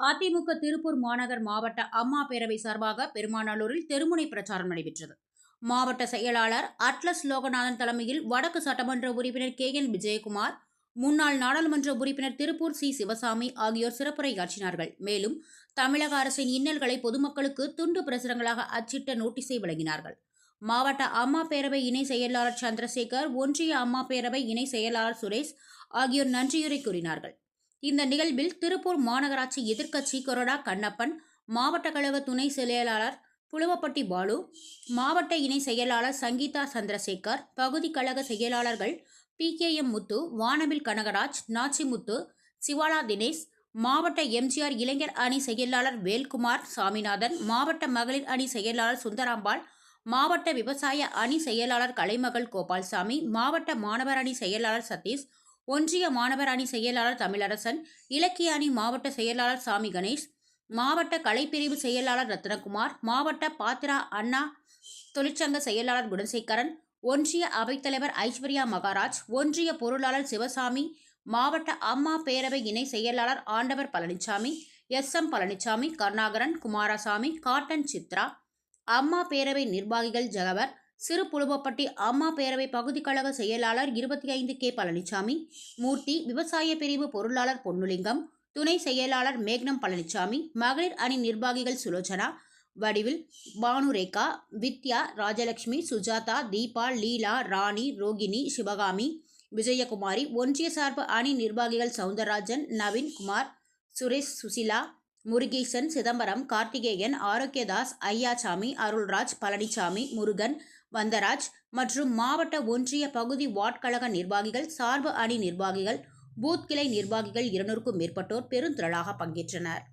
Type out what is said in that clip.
அதிமுக திருப்பூர் மாநகர் மாவட்ட அம்மா பேரவை சார்பாக பெருமாநல்லூரில் தெருமுனை பிரச்சாரம் நடைபெற்றது. மாவட்ட செயலாளர் அட்லஸ் லோகநாதன் தலைமையில் வடக்கு சட்டமன்ற உறுப்பினர் கே. என். விஜயகுமார் முன்னாள் நாடாளுமன்ற உறுப்பினர் திருப்பூர் சி. சிவசாமி ஆகியோர் சிறப்புரையாற்றினார்கள். மேலும் தமிழக அரசின் இன்னல்களை பொதுமக்களுக்கு துண்டு பிரசுரங்களாக அச்சிட்ட நோட்டீஸை வழங்கினார்கள். மாவட்ட அம்மா பேரவை இணை செயலாளர் சந்திரசேகர் ஒன்றிய அம்மா பேரவை இணை செயலாளர் சுரேஷ் ஆகியோர் நன்றியுரை கூறினார்கள். இந்த நிகழ்வில் திருப்பூர் மாநகராட்சி எதிர்க்கட்சி கொரோடா கண்ணப்பன் மாவட்ட கழக துணை செயலாளர் புலுவப்பட்டி பாலு மாவட்ட இணை செயலாளர் சங்கீதா சந்திரசேகர் பகுதி கழக செயலாளர்கள் பி கே எம் முத்து வானவில் கனகராஜ் நாச்சிமுத்து சிவாலா தினேஷ் மாவட்ட எம்ஜிஆர் இளைஞர் அணி செயலாளர் வேல்குமார் சாமிநாதன் மாவட்ட மகளிர் அணி செயலாளர் சுந்தராம்பாள் மாவட்ட விவசாய அணி செயலாளர் கலைமகள் கோபால்சாமி மாவட்ட மாணவர் அணி செயலாளர் சதீஷ் ஒன்றிய மாணவர் அணி செயலாளர் தமிழரசன் இலக்கிய அணி மாவட்ட செயலாளர் சாமி கணேஷ் மாவட்ட கலைப்பிரிவு செயலாளர் ரத்னகுமார் மாவட்ட பாத்திரா அண்ணா தொழிற்சங்க செயலாளர் குணசேகரன் ஒன்றிய அவைத்தலைவர் ஐஸ்வர்யா மகாராஜ் ஒன்றிய பொருளாளர் சிவசாமி மாவட்ட அம்மா பேரவை இணை செயலாளர் Andavar Palaniswami S M Palaniswami Karunakaran Kumaraswamy cotton Chitra அம்மா பேரவை நிர்வாகிகள் ஜகவர் சிறு புழுவப்பட்டி அம்மா பேரவை பகுதி கழக செயலாளர் இருபத்தி ஐந்து கே பழனிசாமி மூர்த்தி விவசாய பிரிவு பொருளாளர் பொன்னுலிங்கம் துணை செயலாளர் மேக்னம் பழனிசாமி மகளிர் அணி நிர்வாகிகள் சுலோச்சனா வடிவில் பானுரேகா வித்யா ராஜலட்சுமி சுஜாதா தீபா லீலா ராணி ரோகிணி சிவகாமி விஜயகுமாரி ஒன்றிய சார்பு அணி நிர்வாகிகள் சவுந்தரராஜன் நவீன் குமார் சுரேஷ் சுசிலா முருகேசன் சிதம்பரம் கார்த்திகேயன் ஆரோக்கியதாஸ் ஐயாசாமி அருள்ராஜ் பழனிசாமி முருகன் வந்தராஜ் மற்றும் மாவட்ட ஒன்றிய பகுதி வார்ட் கழக நிர்வாகிகள் சார்பு அணி நிர்வாகிகள் பூத் கிளை நிர்வாகிகள் இருநூறுக்கும் மேற்பட்டோர் பெருந்திரளாக பங்கேற்றனர்.